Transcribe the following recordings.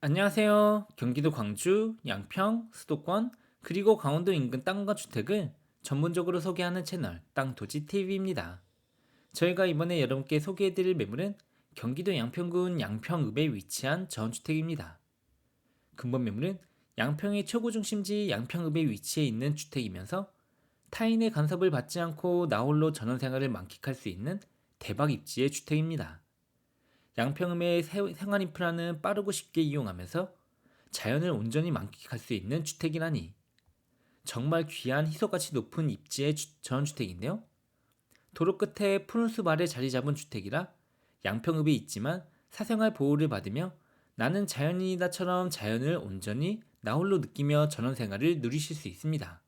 안녕하세요. 경기도 광주, 양평, 수도권, 그리고 강원도 인근 땅과 주택을 전문적으로 소개하는 채널 땅토지 TV입니다. 저희가 이번에 여러분께 소개해드릴 매물은 경기도 양평군 양평읍에 위치한 전주택입니다. 근본 매물은 양평의 최고 중심지 양평읍에 위치해 있는 주택이면서 타인의 간섭을 받지 않고 나홀로 전원 생활을 만끽할 수 있는 대박 입지의 주택입니다. 양평읍의 세- 생활 인프라는 빠르고 쉽게 이용하면서 자연을 온전히 만끽할 수 있는 주택이라니 정말 귀한 희소가치 높은 입지의 주- 전원주택인데요. 도로 끝에 푸른 숲 아래 자리 잡은 주택이라 양평읍에 있지만 사생활 보호를 받으며 나는 자연인이다처럼 자연을 온전히 나홀로 느끼며 전원 생활을 누리실 수 있습니다.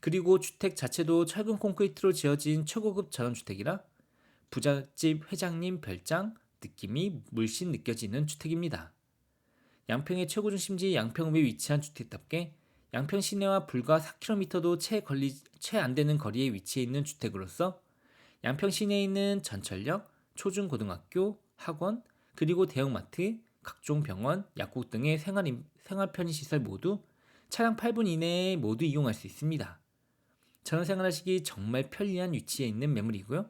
그리고 주택 자체도 철근 콘크리트로 지어진 최고급 전원주택이라 부잣집 회장님 별장 느낌이 물씬 느껴지는 주택입니다. 양평의 최고 중심지 양평읍에 위치한 주택답게 양평 시내와 불과 4km도 채 걸리 채 안 되는 거리에 위치해 있는 주택으로서 양평 시내에 있는 전철역, 초중고등학교, 학원, 그리고 대형마트, 각종 병원, 약국 등의 생활 인- 생활 편의 시설 모두 차량 8분 이내에 모두 이용할 수 있습니다. 전원 생활하시기 정말 편리한 위치에 있는 매물이고요.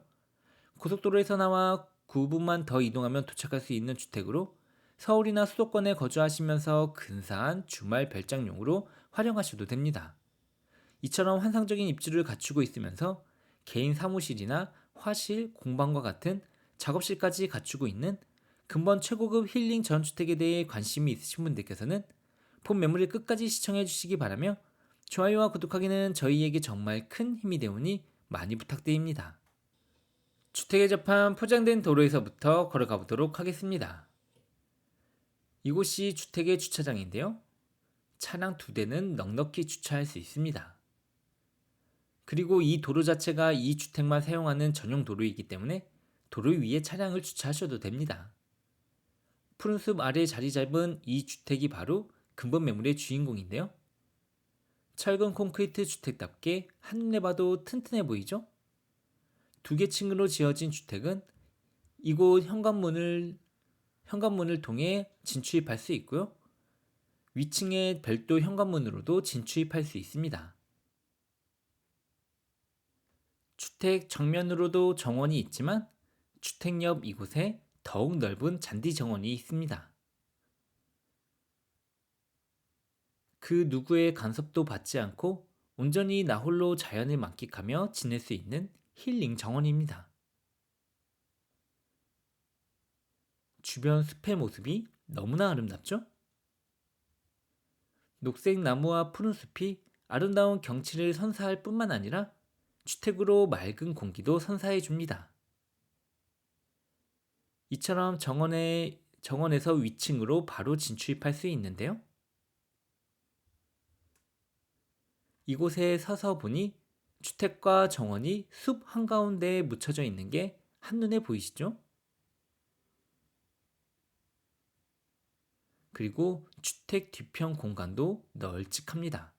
고속도로에서 나와 9분만 더 이동하면 도착할 수 있는 주택으로 서울이나 수도권에 거주하시면서 근사한 주말 별장용으로 활용하셔도 됩니다. 이처럼 환상적인 입지를 갖추고 있으면서 개인 사무실이나 화실, 공방과 같은 작업실까지 갖추고 있는 근본 최고급 힐링 전주택에 대해 관심이 있으신 분들께서는 본 매물을 끝까지 시청해 주시기 바라며 좋아요와 구독하기는 저희에게 정말 큰 힘이 되오니 많이 부탁드립니다. 주택에 접한 포장된 도로에서부터 걸어가 보도록 하겠습니다. 이곳이 주택의 주차장인데요. 차량 두 대는 넉넉히 주차할 수 있습니다. 그리고 이 도로 자체가 이 주택만 사용하는 전용 도로이기 때문에 도로 위에 차량을 주차하셔도 됩니다. 푸른 숲 아래 자리 잡은 이 주택이 바로 근본 매물의 주인공인데요. 철근 콘크리트 주택답게 한눈에 봐도 튼튼해 보이죠? 두 개 층으로 지어진 주택은 이곳 현관문을 현관문을 통해 진출입할 수 있고요. 위층에 별도 현관문으로도 진출입할 수 있습니다. 주택 정면으로도 정원이 있지만 주택 옆 이곳에 더욱 넓은 잔디 정원이 있습니다. 그 누구의 간섭도 받지 않고 온전히 나홀로 자연을 만끽하며 지낼 수 있는 힐링 정원입니다. 주변 숲의 모습이 너무나 아름답죠? 녹색 나무와 푸른 숲이 아름다운 경치를 선사할 뿐만 아니라 주택으로 맑은 공기도 선사해 줍니다. 이처럼 정원에, 정원에서 위층으로 바로 진출입할 수 있는데요. 이곳에 서서 보니 주택과 정원이 숲 한가운데에 묻혀져 있는 게 한눈에 보이시죠? 그리고 주택 뒤편 공간도 널찍합니다.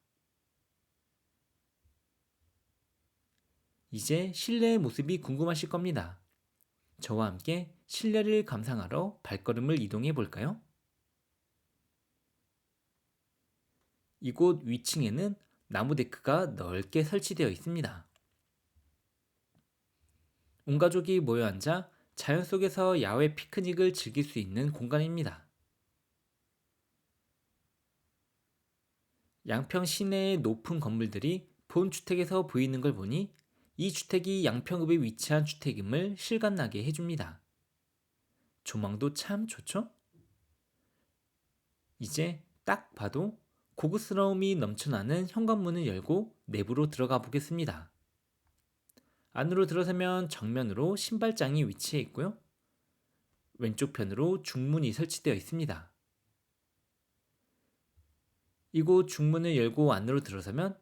이제 실내의 모습이 궁금하실 겁니다. 저와 함께 실내를 감상하러 발걸음을 이동해 볼까요? 이곳 위층에는 나무 데크가 넓게 설치되어 있습니다. 온 가족이 모여 앉아 자연 속에서 야외 피크닉을 즐길 수 있는 공간입니다. 양평 시내의 높은 건물들이 본 주택에서 보이는 걸 보니 이 주택이 양평읍에 위치한 주택임을 실감나게 해줍니다. 조망도 참 좋죠? 이제 딱 봐도 고급스러움이 넘쳐나는 현관문을 열고 내부로 들어가 보겠습니다. 안으로 들어서면 정면으로 신발장이 위치해 있고요. 왼쪽 편으로 중문이 설치되어 있습니다. 이곳 중문을 열고 안으로 들어서면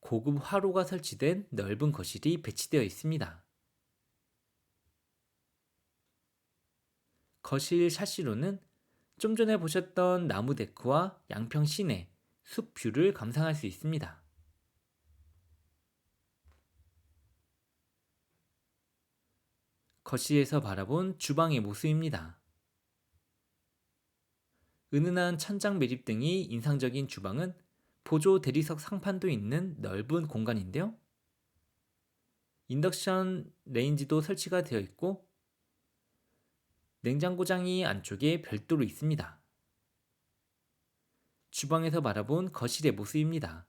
고급 화로가 설치된 넓은 거실이 배치되어 있습니다. 거실 샤시로는 좀 전에 보셨던 나무 데크와 양평 시내, 숲 뷰를 감상할 수 있습니다. 거실에서 바라본 주방의 모습입니다. 은은한 천장 매립 등이 인상적인 주방은 보조 대리석 상판도 있는 넓은 공간인데요. 인덕션 레인지도 설치가 되어 있고 냉장고장이 안쪽에 별도로 있습니다. 주방에서 바라본 거실의 모습입니다.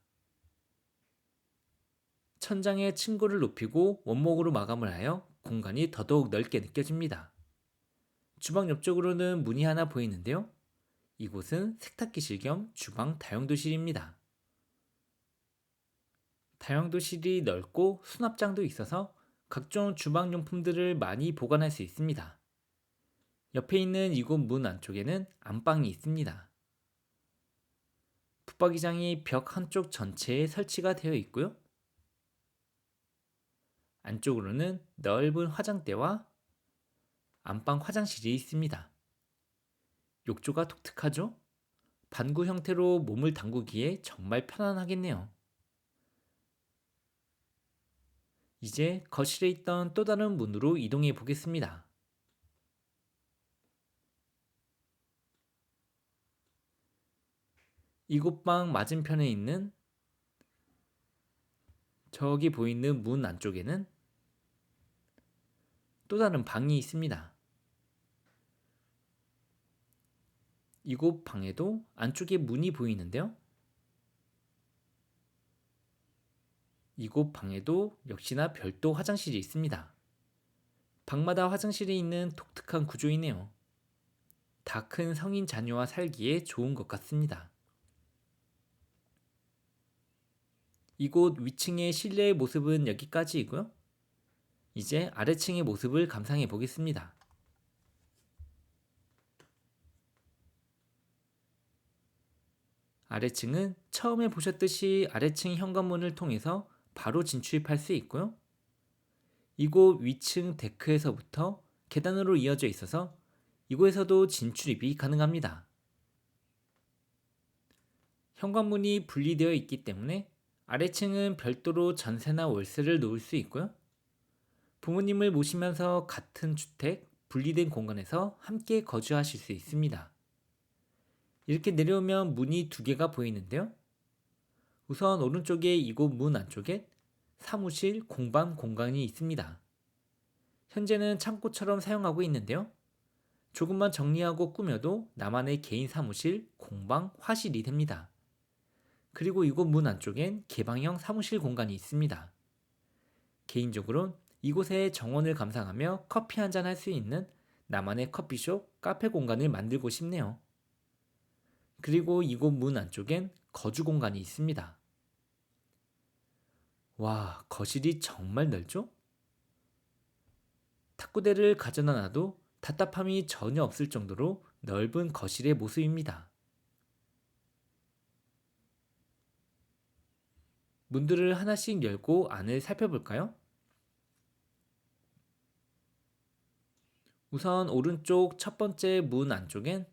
천장에 층고를 높이고 원목으로 마감을 하여 공간이 더더욱 넓게 느껴집니다. 주방 옆쪽으로는 문이 하나 보이는데요. 이곳은 세탁기실 겸 주방 다용도실입니다. 다용도실이 넓고 수납장도 있어서 각종 주방용품들을 많이 보관할 수 있습니다. 옆에 있는 이곳 문 안쪽에는 안방이 있습니다. 붙박이장이 벽 한쪽 전체에 설치가 되어 있고요. 안쪽으로는 넓은 화장대와 안방 화장실이 있습니다. 욕조가 독특하죠? 반구 형태로 몸을 담그기에 정말 편안하겠네요. 이제 거실에 있던 또 다른 문으로 이동해 보겠습니다. 이곳 방 맞은편에 있는 저기 보이는 문 안쪽에는 또 다른 방이 있습니다. 이곳 방에도 안쪽에 문이 보이는데요. 이곳 방에도 역시나 별도 화장실이 있습니다. 방마다 화장실이 있는 독특한 구조이네요. 다 큰 성인 자녀와 살기에 좋은 것 같습니다. 이곳 위층의 실내의 모습은 여기까지이고요. 이제 아래층의 모습을 감상해 보겠습니다. 아래층은 처음에 보셨듯이 아래층 현관문을 통해서 바로 진출입할 수 있고요. 이곳 위층 데크에서부터 계단으로 이어져 있어서 이곳에서도 진출입이 가능합니다. 현관문이 분리되어 있기 때문에 아래층은 별도로 전세나 월세를 놓을 수 있고요. 부모님을 모시면서 같은 주택, 분리된 공간에서 함께 거주하실 수 있습니다. 이렇게 내려오면 문이 두 개가 보이는데요. 우선 오른쪽에 이곳 문 안쪽에 사무실, 공방 공간이 있습니다. 현재는 창고처럼 사용하고 있는데요. 조금만 정리하고 꾸며도 나만의 개인 사무실, 공방, 화실이 됩니다. 그리고 이곳 문 안쪽엔 개방형 사무실 공간이 있습니다. 개인적으로 이곳에 정원을 감상하며 커피 한 잔 할 수 있는 나만의 커피숍, 카페 공간을 만들고 싶네요. 그리고 이곳 문 안쪽엔 거주 공간이 있습니다. 와, 거실이 정말 넓죠? 탁구대를 가져다 놔도 답답함이 전혀 없을 정도로 넓은 거실의 모습입니다. 문들을 하나씩 열고 안을 살펴볼까요? 우선 오른쪽 첫 번째 문 안쪽엔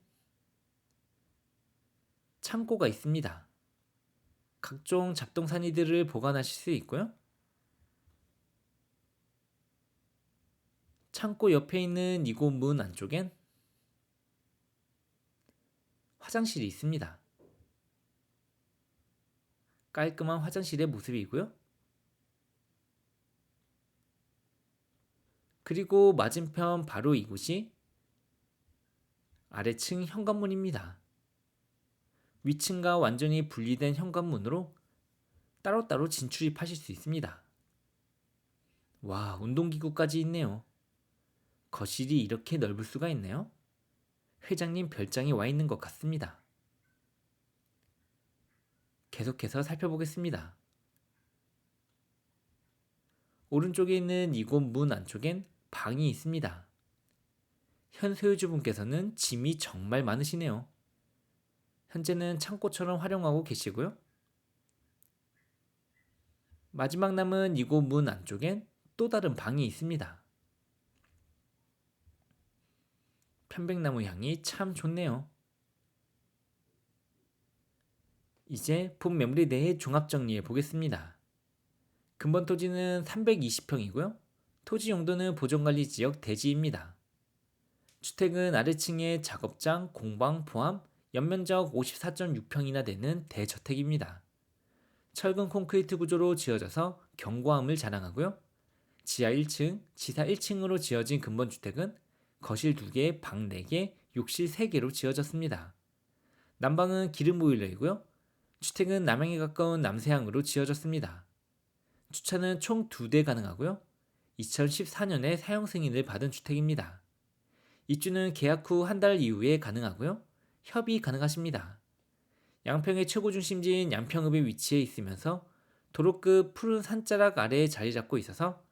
창고가 있습니다. 각종 잡동사니들을 보관하실 수 있고요. 창고 옆에 있는 이곳 문 안쪽엔 화장실이 있습니다. 깔끔한 화장실의 모습이고요. 그리고 맞은편 바로 이곳이 아래층 현관문입니다. 위층과 완전히 분리된 현관문으로 따로따로 진출입하실 수 있습니다. 와, 운동기구까지 있네요. 거실이 이렇게 넓을 수가 있네요. 회장님 별장이 와 있는 것 같습니다. 계속해서 살펴보겠습니다. 오른쪽에 있는 이곳 문 안쪽엔 방이 있습니다. 현 소유주분께서는 짐이 정말 많으시네요. 현재는 창고처럼 활용하고 계시고요. 마지막 남은 이곳 문 안쪽엔 또 다른 방이 있습니다. 편백나무 향이 참 좋네요. 이제 본 매물에 대해 종합 정리해 보겠습니다. 근본 토지는 320평이고요. 토지 용도는 보존관리 지역 대지입니다. 주택은 아래층에 작업장, 공방 포함 연면적 54.6평이나 되는 대저택입니다. 철근 콘크리트 구조로 지어져서 견고함을 자랑하고요. 지하 1층, 지하 1층으로 지어진 근본 주택은 거실 2개, 방 4개, 욕실 3개로 지어졌습니다. 난방은 기름 보일러이고요. 주택은 남향에 가까운 남서향으로 지어졌습니다. 주차는 총 2대 가능하고요. 2014년에 사용 승인을 받은 주택입니다. 입주는 계약 후 한 달 이후에 가능하고요. 협의 가능하십니다. 양평의 최고 중심지인 양평읍에 위치해 있으면서 도로급 푸른 산자락 아래에 자리 잡고 있어서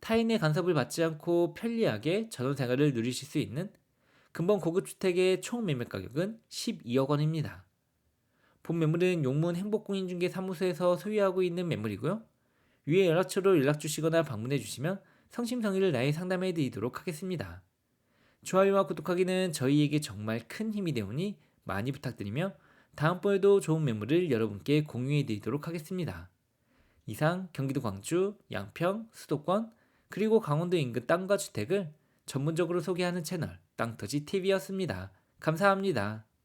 타인의 간섭을 받지 않고 편리하게 전원 생활을 누리실 수 있는 근본 고급 주택의 총 매매 가격은 12억 원입니다. 본 매물은 용문 행복공인중개 사무소에서 소유하고 있는 매물이고요. 위에 연락처로 연락 주시거나 방문해 주시면 성심성의를 다해 상담해 드리도록 하겠습니다. 좋아요와 구독하기는 저희에게 정말 큰 힘이 되오니 많이 부탁드리며 다음번에도 좋은 매물을 여러분께 공유해 드리도록 하겠습니다. 이상 경기도 광주, 양평, 수도권, 그리고 강원도 인근 땅과 주택을 전문적으로 소개하는 채널 땅터지 TV였습니다. 감사합니다.